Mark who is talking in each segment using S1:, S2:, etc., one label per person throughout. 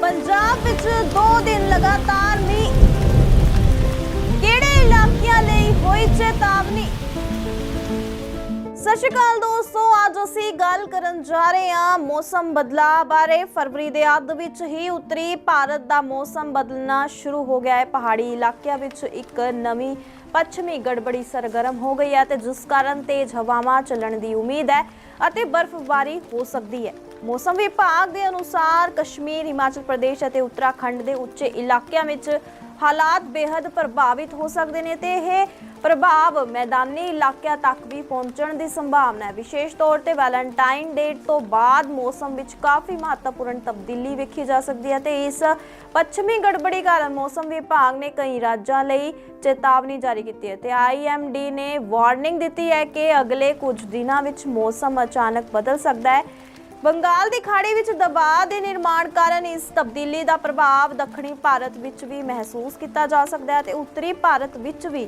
S1: ਪੰਜਾਬ ਵਿੱਚ 2 ਦਿਨ ਲਗਾਤਾਰ ਮੀਂਹ। ਕਿਹੜੇ ਇਲਾਕਿਆਂ ਲਈ ਹੋਈ ਚੇਤਾਵਨੀ? ਸਤਿ ਸ਼੍ਰੀ ਅਕਾਲ ਦੋਸਤੋ ਅੱਜ ਅਸੀਂ ਗੱਲ ਕਰਨ ਜਾ ਰਹੇ ਹਾਂ ਮੌਸਮ ਬਦਲਾਅ ਬਾਰੇ। ਫਰਵਰੀ ਦੇ ਅੱਧ ਵਿੱਚ ਹੀ ਉੱਤਰੀ ਭਾਰਤ ਦਾ ਮੌਸਮ ਬਦਲਣਾ ਸ਼ੁਰੂ ਹੋ ਗਿਆ ਹੈ। ਪਹਾੜੀ ਇਲਾਕਿਆਂ ਵਿੱਚ ਇੱਕ ਨਵੀਂ ਪੱਛਮੀ ਗੜਬੜੀ ਸਰਗਰਮ ਹੋ ਗਈ ਹੈ ਤੇ ਜਿਸ ਕਾਰਨ ਤੇਜ਼ ਹਵਾਵਾਂ ਚੱਲਣ ਦੀ ਉਮੀਦ ਹੈ ਅਤੇ ਬਰਫ਼ਬਾਰੀ ਹੋ ਸਕਦੀ ਹੈ। ਮੌਸਮ ਵਿਭਾਗ ਦੇ ਅਨੁਸਾਰ ਕਸ਼ਮੀਰ, ਹਿਮਾਚਲ ਪ੍ਰਦੇਸ਼ ਅਤੇ ਉੱਤਰਾਖੰਡ ਦੇ ਉੱਚੇ ਇਲਾਕਿਆਂ ਵਿੱਚ ਹਾਲਾਤ ਬੇहद ਪ੍ਰਭਾਵਿਤ ਹੋ ਸਕਦੇ ਨੇ ਤੇ ਇਹ ਪ੍ਰਭਾਵ ਮੈਦਾਨੀ ਇਲਾਕਿਆਂ ਤੱਕ ਵੀ ਪਹੁੰਚਣ ਦੀ ਸੰਭਾਵਨਾ ਹੈ। ਵਿਸ਼ੇਸ਼ ਤੌਰ ਤੇ ਵੈਲੈਂਟਾਈਨ ਡੇਟ ਤੋਂ ਬਾਅਦ ਮੌਸਮ ਵਿੱਚ ਕਾਫੀ ਮਹੱਤਵਪੂਰਨ ਤਬਦੀਲੀ ਵੇਖੀ ਜਾ ਸਕਦੀ ਹੈ ਤੇ ਇਸ ਪੱਛਮੀ ਗੜਬੜੀ ਕਾਰਨ ਮੌਸਮ ਵਿਭਾਗ ਨੇ ਕਈ ਰਾਜਾਂ ਲਈ ਚੇਤਾਵਨੀ ਜਾਰੀ ਕੀਤੀ ਹੈ ਤੇ ਆਈਐਮਡੀ ਨੇ ਵਾਰਨਿੰਗ ਦਿੱਤੀ ਹੈ ਕਿ ਅਗਲੇ ਕੁਝ ਦਿਨਾਂ ਵਿੱਚ ਮੌਸਮ ਅਚਾਨਕ ਬਦਲ ਸਕਦਾ ਹੈ। ਬੰਗਾਲ ਦੀ ਖਾੜੀ ਵਿੱਚ ਦਬਾਅ ਦੇ ਨਿਰਮਾਣ ਕਾਰਨ ਇਸ ਤਬਦੀਲੀ ਦਾ ਪ੍ਰਭਾਵ ਦੱਖਣੀ ਭਾਰਤ ਵਿੱਚ ਵੀ ਮਹਿਸੂਸ ਕੀਤਾ ਜਾ ਸਕਦਾ ਹੈ ਤੇ ਉੱਤਰੀ ਭਾਰਤ ਵਿੱਚ ਵੀ।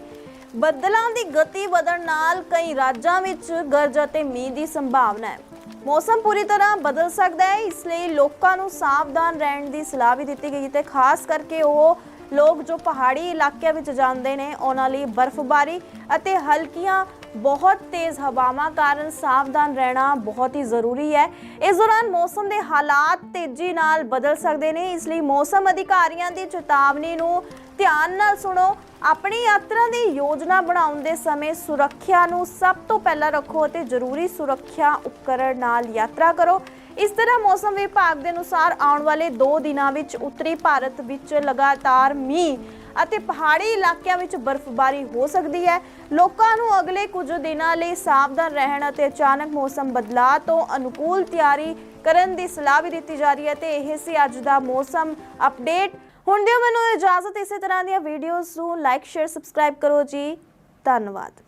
S1: ਬੱਦਲਾਂ ਦੀ ਗਤੀ ਵਧਣ ਨਾਲ ਕਈ ਰਾਜਾਂ ਵਿੱਚ ਗਰਜ ਅਤੇ ਮੀਂਹ ਦੀ ਸੰਭਾਵਨਾ ਹੈ। ਮੌਸਮ ਪੂਰੀ ਤਰ੍ਹਾਂ ਬਦਲ ਸਕਦਾ ਹੈ, ਇਸ ਲਈ ਲੋਕਾਂ ਨੂੰ ਸਾਵਧਾਨ ਰਹਿਣ ਦੀ ਸਲਾਹ ਵੀ ਦਿੱਤੀ ਗਈ ਤੇ ਖਾਸ ਕਰਕੇ ਉਹ ਲੋਕ ਜੋ ਪਹਾੜੀ ਇਲਾਕਿਆਂ ਵਿੱਚ ਜਾਂਦੇ ਨੇ, ਉਹਨਾਂ ਲਈ ਬਰਫ਼ਬਾਰੀ ਅਤੇ ਹਲਕੀਆਂ ਬਹੁਤ ਤੇਜ਼ ਹਵਾਵਾਂ ਕਾਰਨ ਸਾਵਧਾਨ ਰਹਿਣਾ ਬਹੁਤ ਹੀ ਜ਼ਰੂਰੀ ਹੈ। ਇਸ ਦੌਰਾਨ ਮੌਸਮ ਦੇ ਹਾਲਾਤ ਤੇਜ਼ੀ ਨਾਲ ਬਦਲ ਸਕਦੇ ਨੇ। ਇਸ ਲਈ ਮੌਸਮ ਅਧਿਕਾਰੀਆਂ ਦੀ ਚੇਤਾਵਨੀ ਨੂੰ ਧਿਆਨ ਨਾਲ ਸੁਣੋ। ਆਪਣੀ ਯਾਤਰਾ ਦੀ ਯੋਜਨਾ ਬਣਾਉਣ ਦੇ ਸਮੇਂ ਸੁਰੱਖਿਆ ਨੂੰ ਸਭ ਤੋਂ ਪਹਿਲਾਂ ਰੱਖੋ ਅਤੇ ਜ਼ਰੂਰੀ ਸੁਰੱਖਿਆ ਉਪਕਰਣ ਨਾਲ ਯਾਤਰਾ ਕਰੋ। ਇਸ ਤਰ੍ਹਾਂ ਮੌਸਮ ਵਿਭਾਗ ਦੇ ਅਨੁਸਾਰ ਆਉਣ ਵਾਲੇ 2 ਦਿਨਾਂ ਵਿੱਚ ਉੱਤਰੀ ਭਾਰਤ ਵਿੱਚ ਲਗਾਤਾਰ ਮੀਂਹ ਅਤੇ ਪਹਾੜੀ ਇਲਾਕਿਆਂ ਵਿੱਚ ਬਰਫ਼ਬਾਰੀ ਹੋ ਸਕਦੀ ਹੈ। ਲੋਕਾਂ ਨੂੰ ਅਗਲੇ ਕੁਝ ਦਿਨਾਂ ਲਈ ਸਾਵਧਾਨ ਰਹਿਣ ਅਤੇ ਅਚਾਨਕ ਮੌਸਮ ਬਦਲਾਅ ਤੋਂ ਅਨੁਕੂਲ ਤਿਆਰੀ ਕਰਨ ਦੀ ਸਲਾਹ ਵੀ ਦਿੱਤੀ ਜਾ ਰਹੀ ਹੈ ਤੇ ਇਹ ਸੀ ਅੱਜ ਦਾ ਮੌਸਮ ਅਪਡੇਟ। ਹੁਣ ਦਿਓ ਮੈਨੂੰ ਇਜਾਜ਼ਤ, ਇਸੇ ਤਰ੍ਹਾਂ ਦੀਆਂ ਵੀਡੀਓਜ਼ ਨੂੰ ਲਾਈਕ ਸ਼ੇਅਰ ਸਬਸਕ੍ਰਾਈਬ ਕਰੋ ਜੀ। ਧੰਨਵਾਦ।